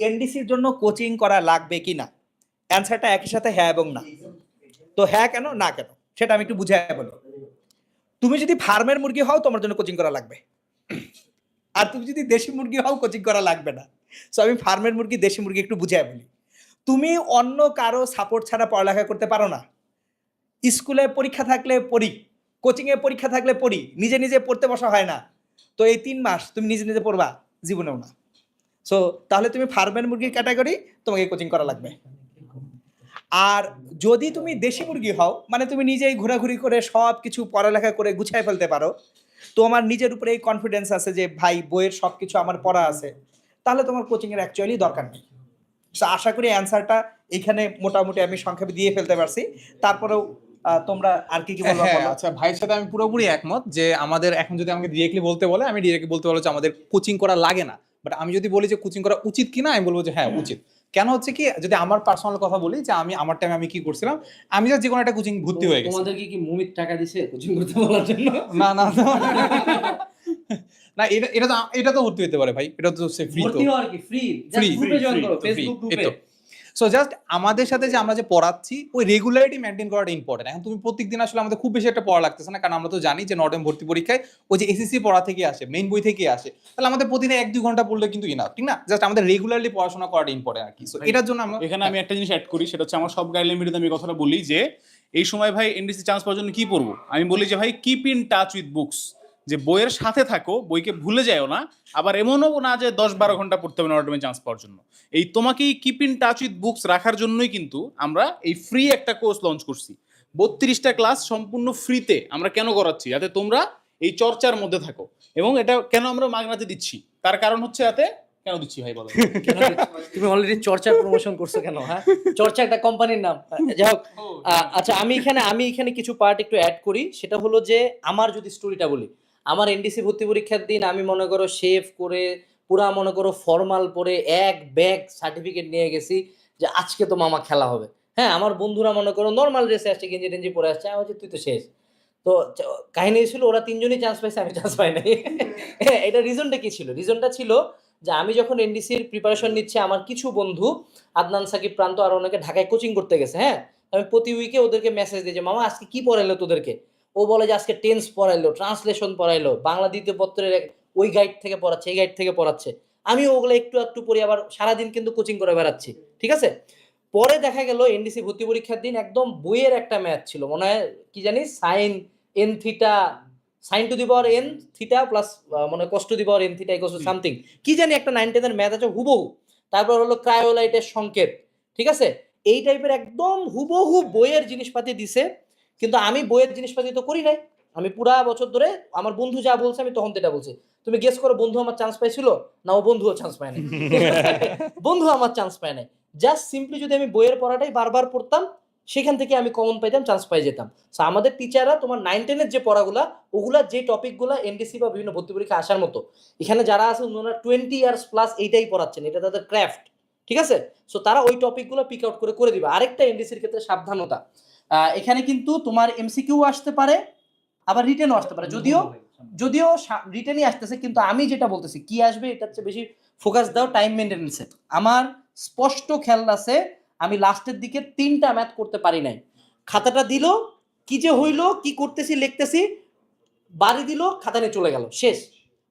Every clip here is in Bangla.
এনডিসির জন্য কোচিং করা লাগবে কি না? অ্যান্সারটা একই সাথে হ্যাঁ এবং না। তো হ্যাঁ কেন, না কেন? সেটা আমি একটু বুঝাই বলো। তুমি যদি ফার্মের মুরগি হও, তোমার জন্য কোচিং করা লাগবে। আর তুমি যদি দেশি মুরগি হও কোচিং করা লাগবে না। সো আমি ফার্মের মুরগি, দেশি মুরগি একটু বুঝাই বলি। তুমি অন্য কারও সাপোর্ট ছাড়া পড়ালেখা করতে পারো না। স্কুলে পরীক্ষা থাকলে পড়ি কোচিংয়ে পরীক্ষা থাকলে পড়ি, নিজে নিজে পড়তে বসা হয় না। তো এই তিন মাস তুমি নিজে নিজে পড়বা, জীবনেও না। সো তাহলে তুমি ফার্মের মুরগির ক্যাটাগরি তোমাকে কোচিং করা লাগবে। আর যদি তুমি দেশি মুরগি হও মানে তুমি নিজেই ঘোরাঘুরি করে সব কিছু পড়ালেখা করে গুছাই ফেলতে পারো তো আমার নিজের উপরে এই কনফিডেন্স আছে যে ভাই বইয়ের সব কিছু আমার পড়া আছে। তাহলে তোমার কোচিংয়ের অ্যাকচুয়ালি দরকার নেই। So, আশা করি অ্যান্সারটা এখানে মোটামুটি আমি সংক্ষেপে দিয়ে ফেলতে পারছি। তারপরেও তোমরা আর কি কি বলব হ্যাঁ আচ্ছা ভাইয়ের সাথে আমি পুরোপুরি একমত যে আমাদের এখন যদি আমাকে ডিরেক্টলি বলতে বলে আমি ডিরেক্টলি বলতে পারব যে আমাদের কোচিং করা লাগে না। বাট আমি যদি বলি যে কোচিং করা উচিত কিনা আমি বলব যে হ্যাঁ উচিত। কেন হচ্ছে কি যদি আমার পার্সোনাল কথা বলি যে আমি আমার টাইমে আমি কি করছিলাম আমি যে কোনো একটা কোচিং ভর্তি হয়ে গেছি। তোমাদের কি মুমিত টাকা দিছে কোচিং করতে বলার জন্য? না না না। না এটা এটা তো এটা তো ভর্তি হতে পারে ভাই এটা তো সে ফ্রি তো। ভর্তি হওয়ার কি? ফ্রি জাস্ট গ্রুপে জয়েন করো ফেসবুক গ্রুপে। সো জাস্ট আমাদের সাথে যে আমরা যে পড়াচ্ছি ওই রেগুলারিটি মেনটেন করাটা ইম্পর্টেন্ট এখন তুমি প্রত্যেকদিন আসলে আমাদের খুব বেশি একটা পড়া লাগতেছে না কারণ আমরা তো জানি যে নর্ডেম ভর্তি পরীক্ষায় ওই যে এসএসসি পড়া থেকে আসে মেইন বই থেকে আসে। তাহলে আমাদের প্রতিদিন এক দুই ঘণ্টা পড়লে কিন্তু ইনাফ ঠিক না? জাস্ট আমাদের রেগুলারলি পড়াশোনা করাটা ইম্পর্টেন্ট আর কি সো এটার জন্য আমরা এখানে আমি একটা জিনিস অ্যাড করি সেটা হচ্ছে আমার সব গাইডলাইন ভিডিওতে আমি কথাটা বলি যে এই সময় ভাই এনডিসি চান্স পাওয়ার জন্য কি পড়ব? আমি বলি যে ভাই keep in touch with books যে বইয়ের সাথে থাকো, বইকে ভুলে যাও না। আবার এমনও না যে দশ বারো ঘণ্টা পড়তে হবে নর্ডমে চান্স পাওয়ার জন্য। এই তোমাকেই keep in touch with books রাখার জন্যই কিন্তু আমরা এই ফ্রি একটা কোর্স লঞ্চ করছি। বত্রিশটা ক্লাস সম্পূর্ণ ফ্রিতে আমরা কেন করাচ্ছি? যাতে তোমরা এই চর্চার মধ্যে থাকো। এবং এটা কেন আমরা মাগনাতে দিচ্ছি? তার কারণ হচ্ছে যাতে কেন দিচ্ছি ভাই বলো? তুমি অলরেডি চর্চার প্রমোশন করছ কেন হ্যাঁ? চর্চা একটা কোম্পানির নাম। যাই হোক আচ্ছা আমি এখানে আমি এখানে কিছু পার্ট একটু অ্যাড করি। সেটা হলো যে, আমার যদি স্টোরিটা বলি। আমার এনডিসি ভর্তি পরীক্ষার দিন আমি মনে করো শেভ করে পুরা মনে করো ফর্মাল পরে এক ব্যাগ সার্টিফিকেট নিয়ে গেছি যে আজকে তো মামা খেলা হবে। হ্যাঁ আমার বন্ধুরা মনে করো নর্মাল ড্রেসে আসছে গেঞ্জি টেঞ্জি পরে আসছে আমি তুই তো শেষ। তো কাহিনী ছিল ওরা তিনজনই চান্স পাইছে আমি চান্স পাই নাই। হ্যাঁ, এটা রিজনটা কি ছিল? রিজনটা ছিল যে আমি যখন এনডিসির প্রিপারেশন নিচ্ছে আমার কিছু বন্ধু আদনান সাকিব প্রান্ত আর অনেকে ঢাকায় কোচিং করতে গেছে হ্যাঁ? আমি প্রতি উইকে ওদেরকে মেসেজ যে মামা আজকে কি পড়াইলো তোদেরকে? ও বলে যে আজকে টেন্স পড়াইলো ট্রান্সলেশন পড়াইলো, বাংলা দ্বিতীয় পত্রের ওই গাইড থেকে পড়াচ্ছে, এই গাইড থেকে পড়াচ্ছে। আমি ওগুলো একটু একটু পড়ি, আবার সারাদিন কিন্তু কোচিং করে বেড়াচ্ছি, ঠিক আছে? পরে দেখা গেল এনডিসি ভর্তি পরীক্ষার দিন একদম বইয়ের একটা ম্যাথ ছিল, মনে হয় কি জানি sine n theta sine to the power n theta plus মানে কষ্ট the power n theta equal something কি জানি একটা নাইন টেনের ম্যাথ আছে, হুবহু। তারপর হলো ক্রায়োলাইটের সংকেত, ঠিক আছে? এই টাইপের একদম হুবহু বইয়ের জিনিসপাতি দিছে কিন্তু আমি বইয়ের জিনিসপাতি তো করি নাই। আমি পুরা বছর ধরে আমার বন্ধু যা বলছে আমি তখন যেটা বলছি। তুমি গেস করো বন্ধু আমার চান্স পাইছিল না ও বন্ধুও চান্স পায় নাই। বন্ধু আমার চান্স পায় নাই। জাস্ট সিম্পলি যদি আমি বইয়ের পড়াটাই বারবার পড়তাম সেখান থেকে আমি কমন পাইতাম চান্স পাই যেতাম। সো আমাদের টিচাররা তোমার নাইন টেনের যে পড়াগুলা ওগুলা যে টপিকগুলো এনডিসি বা বিভিন্ন ভর্তি পরীক্ষা আসার মতো এখানে যারা আছে ওনারা টোয়েন্টি ইয়ার্স প্লাস এইটাই পড়াচ্ছেন। এটা তাদের ক্রাফট ঠিক আছে? সো তারা ওই টপিকগুলো পিক আউট করে করে দিবে। আরেকটা এনডিসির ক্ষেত্রে সাবধানতা। এখানে কিন্তু তোমার এমসিকিউ আসতে পারে, আবার রিটেনও আসতে পারে। যদিও যদিও রিটেনই আসতেছে, কিন্তু আমি যেটা বলতেছি, কি আসবে এটা হচ্ছে বেশি ফোকাস দাও টাইম মেনটেন্সে আমার স্পষ্ট খেয়াল আছে, আমি লাস্টের দিকে তিনটা ম্যাথ করতে পারি নাই। খাতাটা দিল, কি যে হইল, কি করতেছি, লিখতেছি, বাড়ি দিল খাতা নিয়ে চলে গেল। শেষ।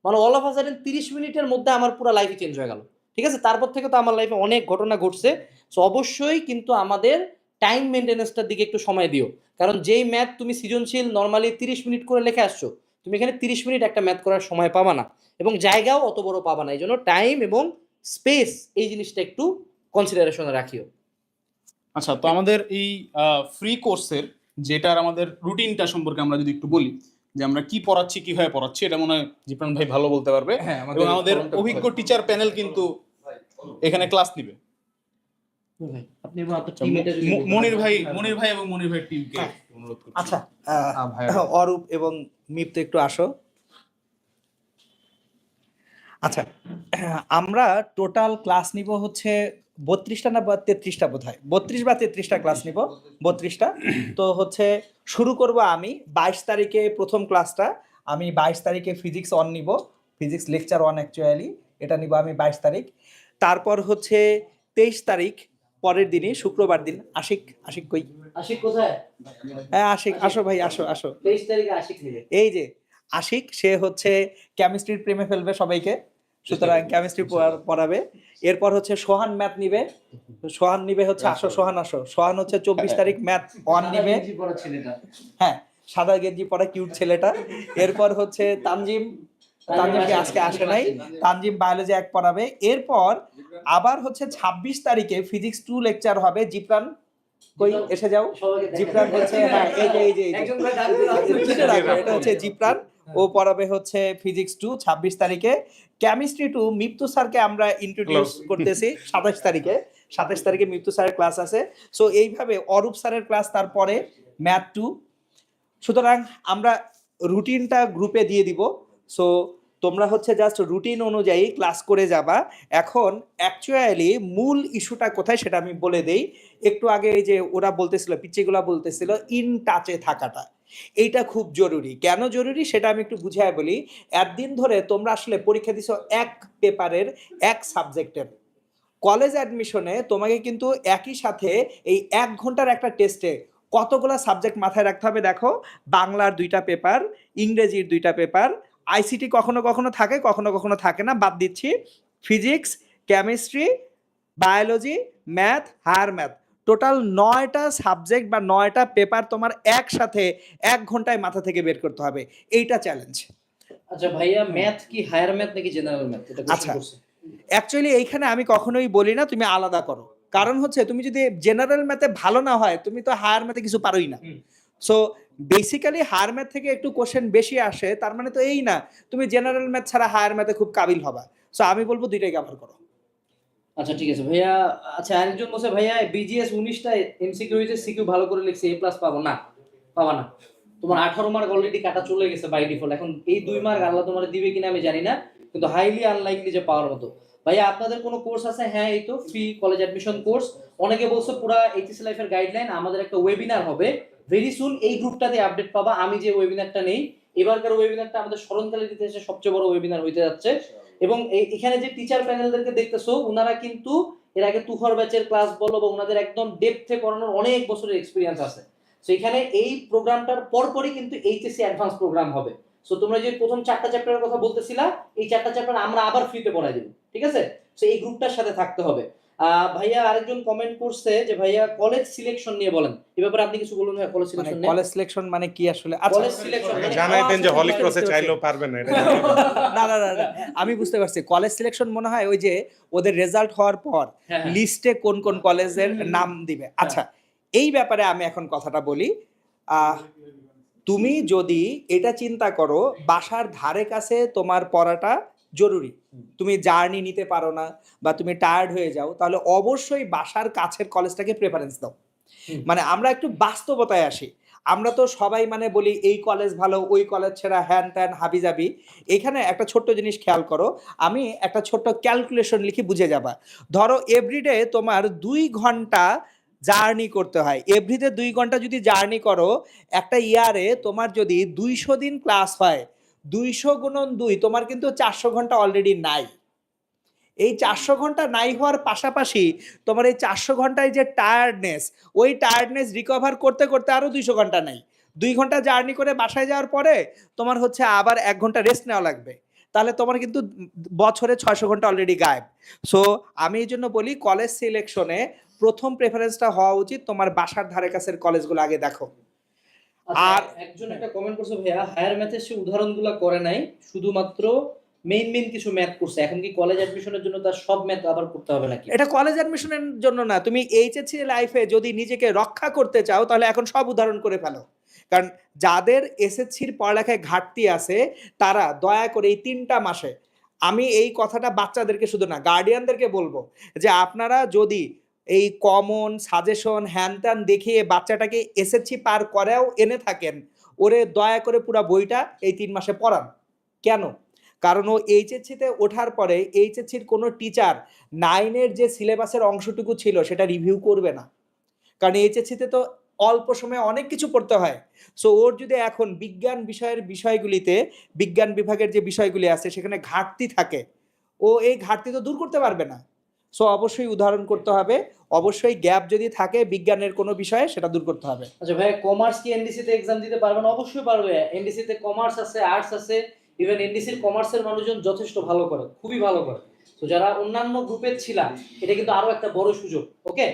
মানে অল অফ আসারেন তিরিশ মিনিটের মধ্যে আমার পুরো লাইফই চেঞ্জ হয়ে গেল। ঠিক আছে? তারপর থেকে তো আমার লাইফে অনেক ঘটনা ঘটছে। সো অবশ্যই কিন্তু আমাদের টাইম মেনটেন্যান্সটার দিকে একটু সময় দিও। কারণ যেই ম্যাথ তুমি সৃজনশীল নর্মালি তিরিশ মিনিট করে লিখে আসছো তুমি এখানে তিরিশ মিনিট একটা ম্যাথ করার সময় পাবা না এবং জায়গাও অত বড় পাবা না। এই জন্য টাইম এবং স্পেস এই জিনিসটা একটু কনসিডারেশনে রাখিও। আচ্ছা তো আমাদের এই ফ্রি কোর্সের যেটার আমাদের রুটিনটা সম্পর্কে আমরা যদি একটু বলি যে আমরা কি পড়াচ্ছি কীভাবে পড়াচ্ছি এটা মনে হয় জিপ্রান ভাই ভালো বলতে পারবে। হ্যাঁ এবং আমাদের অভিজ্ঞ টিচার প্যানেল কিন্তু এখানে ক্লাস নিবে। আচ্ছা। মনির ভাই মনির ভাই এবং মনির ভাই টিমকে হ্যাঁ। অনুরোধ করছি। আচ্ছা অরূপ এবং মিপ তো একটু আসো। আচ্ছা আমরা টোটাল ক্লাস নিব হচ্ছে বত্রিশটা না বা তেত্রিশটা বোধ হয় বত্রিশ বা তেত্রিশটা ক্লাস নিব বত্রিশটা। তো হচ্ছে শুরু করব আমি বাইশ তারিখে প্রথম ক্লাসটা আমি বাইশ তারিখে ফিজিক্স অন নিব। ফিজিক্স লেকচার ওয়ান অ্যাকচুয়ালি এটা নিব আমি বাইশ তারিখ। তারপর হচ্ছে তেইশ তারিখ পরের দিনই শুক্রবার দিন আশিক আশিক কই? আশিক কোথায়? হ্যাঁ আশিক আসো ভাই আসো আসো। তেইশ তারিখে আশিক এই যে আশিক সে হচ্ছে কেমিস্ট্রির প্রেমে ফেলবে সবাইকে। সুতরাং কেমিস্ট্রি পড়াবে। এরপর হচ্ছে সোহান ম্যাথ নিবে। সোহান নিবে হচ্ছে আসো সোহান আসো। সোহান হচ্ছে চব্বিশ তারিখ ম্যাথ ওয়ান নিবে। হ্যাঁ সাদা গেঞ্জি পরা কিউট ছেলেটা। এরপর হচ্ছে তানজিম তানজিমকে আজকে আসে নাই। তানজিম বায়োলজি এক পড়াবে। এরপর আবার হচ্ছে ছাব্বিশ তারিখে ফিজিক্স টু লেকচার হবে। জিপ্রান কই? এসে যাও। জিপ্রান হচ্ছে হ্যাঁ এই যে এই যে এটা হচ্ছে জিপ্রান। ও পড়াবে হচ্ছে ফিজিক্স টু ছাব্বিশ তারিখে। কেমিস্ট্রি টু মিপ্তু স্যারকে আমরা ইন্ট্রোডিউস করতেছি সাতাশ তারিখে। সাতাশ তারিখে মিপ্তু স্যারের ক্লাস আছে। সো এইভাবে অরূপ স্যারের ক্লাস তারপরে ম্যাথ টু সুতরাং আমরা রুটিনটা গ্রুপে দিয়ে দিব। সো তোমরা হচ্ছে জাস্ট রুটিন অনুযায়ী ক্লাস করে যাবা। এখন অ্যাকচুয়ালি মূল ইস্যুটা কোথায় সেটা আমি বলে দেই। একটু আগে এই যে ওরা বলতেছিল, পিচ্চিগুলা বলতেছিল ইন টাচে থাকাটা। এইটা খুব জরুরি। কেন জরুরি? সেটা আমি একটু বুঝাই বলি। একদিন ধরে তোমরা আসলে পরীক্ষা দিছো এক পেপারের এক সাবজেক্টের কলেজ অ্যাডমিশনে তোমাকে কিন্তু একই সাথে এই এক ঘণ্টার একটা টেস্টে কতগুলা সাবজেক্ট মাথায় রাখতে হবে দেখো? বাংলার দুইটা পেপার ইংরেজির দুইটা পেপার আইসিটি কখনো কখনো থাকে কখনো কখনো থাকে না। বাদ দিচ্ছি। Physics chemistry biology math higher math total নয়টা সাবজেক্ট বা নয়টা পেপার তোমার একসাথে এক ঘন্টায় মাথা থেকে বের করতে হবে। এইটা চ্যালেঞ্জ আচ্ছা ভাইয়া ম্যাথ কি হায়ার ম্যাথ নাকি জেনারেল ম্যাথ আচ্ছা। অ্যাকচুয়ালি এইখানে আমি কখনোই বলি না তুমি আলাদা করো। কারণ হচ্ছে তুমি যদি জেনারেল ম্যাথে ভালো না হয় তুমি তো হায়ার ম্যাথে কিছু পারোই না। সো বেসিক্যালি হায়ার ম্যাথ থেকে একটু কোশ্চেন বেশি আসে, তার মানে তো এই না, তুমি জেনারেল ম্যাথ ছাড়া হায়ার ম্যাথে খুব কাবিল হবা। সো আমি বলব দুইটাই কভার করো। আচ্ছা ঠিক আছে। ভাইয়া আচ্ছা আরেকজন বলছে, ভাইয়া বিজিএস উনিশটা এমসিকিউ হয়েছে সিকিউ ভালো করে লিখছে এ প্লাস পাবো। না, পাবা না। তোমার আঠারো মার্ক অলরেডি কাটা চলে গেছে বাই ডিফল্ট এখন এই দুই মার্ক আল্লাহ তোমার দিবে কিনা আমি জানি না, কিন্তু হাইলি আনলাইকলি যে পাওয়ার মতো। ভাইয়া, আপনাদের কোনো কোর্স আছে? হ্যাঁ এই তো ফ্রি কলেজ অ্যাডমিশন কোর্স অনেকে বলছে, পুরো এইচএস লাইফের গাইডলাইন আমাদের একটা ওয়েবিনার হবে। ভেরি সুন এই গ্রুপটাতে আপডেট পাবা। আমি যে ওয়েবিনারটা নেই এবারকার ওয়েবিনারটা আমাদের স্মরণকালের ইতিহাসে সবচেয়ে বড় ওয়েবিনার হইতে যাচ্ছে। এবং এই- এখানে যে টিচার প্যানেলদেরকে দেখতেছো ওনারা কিন্তু এর আগে তুখর ব্যাচের ক্লাস বলো বা ওনাদের একদম ডেপথে পড়ানোর অনেক বছরের এক্সপিরিয়েন্স আছে। সো এখানে এই প্রোগ্রামটার পরপরই কিন্তু এইচএসসি অ্যাডভান্স প্রোগ্রাম হবে। সো তোমরা যে প্রথম চারটা চ্যাপ্টারের কথা বলতেছিলা এই চারটা চ্যাপ্টার আমরা আবার ফ্রিতে পড়াই দেবো। ঠিক আছে? সো এই গ্রুপটার সাথে থাকতে হবে। ভাইয়া আরেকজন কমেন্ট করছে যে ভাইয়া কলেজ সিলেকশন নিয়ে বলেন। এ ব্যাপারে আপনি কিছু বলুন ভাইয়া কলেজ মানে সিলেকশন নিয়ে। কলেজ সিলেকশন মানে কি আসলে? আচ্ছা। কলেজ সিলেকশন জানাইতেন যে হলি ক্রসে চাইলেও। পারবেন না এটা না না না আমি বুঝতে পারছি। কলেজ সিলেকশন মনে হয় ওই যে ওদের রেজাল্ট হওয়ার পর হ্যাঁ, হ্যাঁ। লিস্টে কোন কোন কলেজের নাম দিবে। আচ্ছা এই ব্যাপারে আমি এখন কথাটা বলি। আহ, তুমি যদি এটা চিন্তা করো বাসার ধারে কাছে তোমার পড়াটা জরুরি। তুমি জার্নি নিতে পারো না বা তুমি টায়ার্ড হয়ে যাও তাহলে অবশ্যই বাসার কাছের কলেজটাকে প্রেফারেন্স দাও। মানে আমরা একটু বাস্তবতায় আসি। আমরা তো সবাই মানে বলি এই কলেজ ভালো ওই কলেজ ছেড়া হ্যান ত্যান হাবি যাবি এখানে একটা ছোট্ট জিনিস খেয়াল করো আমি একটা ছোট্ট ক্যালকুলেশন লিখি বুঝে যাবা। ধরো এভরিডে তোমার দুই ঘণ্টা জার্নি করতে হয়। এভরিডে দুই ঘণ্টা যদি জার্নি করো একটা ইয়ারে তোমার যদি দুইশো দিন ক্লাস হয় দুইশো গুণন দুই, তোমার কিন্তু চারশো ঘণ্টা অলরেডি নাই। এই চারশো ঘণ্টা নাই হওয়ার পাশাপাশি তোমার এই চারশো ঘন্টায় যে টায়ার্ডনেস ওই টায়ার্ডনেস রিকভার করতে করতে আরও দুইশো ঘণ্টা নাই। দুই ঘণ্টা জার্নি করে বাসায় যাওয়ার পরে তোমার হচ্ছে আবার এক ঘণ্টা রেস্ট নেওয়া লাগবে। তাহলে তোমার কিন্তু বছরে ছয়শো ঘণ্টা অলরেডি গায়েব। সো আমি এই জন্য বলি কলেজ সিলেকশনে প্রথম প্রেফারেন্সটা হওয়া উচিত তোমার বাসার ধারে কাছের কলেজগুলো আগে দেখো। আর আর- একজন একটা কমেন্ট করছে ভাইয়া হায়ার ম্যাথের সে উদাহরণগুলো করে নাই শুধুমাত্র মেইন মেইন কিছু ম্যাথ করছে। এখন কি কলেজ অ্যাডমিশনের জন্য তার সব ম্যাথ আবার করতে হবে নাকি? এটা কলেজ অ্যাডমিশনের জন্য না। তুমি এইচএসসি লাইফে যদি নিজেকে রক্ষা করতে চাও তাহলে এখন সব উদাহরণ করে ফেলো। কারণ যাদের এসএসসির পড়ালেখায় ঘাটতি আছে তারা দয়া করে এই তিনটা মাসে আমি এই কথাটা বাচ্চাদেরকে শুধু না গার্ডিয়ানদেরকে বলব যে আপনারা যদি এই কমন সাজেশন হ্যান ত্যান দেখিয়ে বাচ্চাটাকে এসএসসি পার করেও এনে থাকেন। ওরে দয়া করে পুরো বইটা এই তিন মাসে পড়ান। কেন? কারণ ও এইচএসসিতে ওঠার পরে এইচএসসির কোনো টিচার নাইনের যে সিলেবাসের অংশটুকু ছিল সেটা রিভিউ করবে না। কারণ এইচএসসিতে তো অল্প সময়ে অনেক কিছু পড়তে হয়। সো ওর যদি এখন বিজ্ঞান বিষয়ের বিষয়গুলিতে, বিজ্ঞান বিভাগের যে বিষয়গুলি আছে সেখানে ঘাটতি থাকে, ও এই ঘাটতি তো দূর করতে পারবে না। সো অবশ্যই উদাহরণ করতে হবে। অবশ্যই গ্যাপ যদি থাকে বিজ্ঞানের কোনো বিষয়ে, সেটা দূর করতে হবে। আচ্ছা ভাই কমার্স কি এনডিসি তে এক্সাম দিতে পারবে না? অবশ্যই পারবে। এনডিসি তে কমার্স আছে আর্টস আছে। ইভেন এনডিসির কমার্সের মানুষজন যথেষ্ট ভালো করে, খুবই ভালো করে। তো যারা অন্যান্য গ্রুপের ছিলাম, এটা কিন্তু আরও একটা বড় সুযোগ ওকে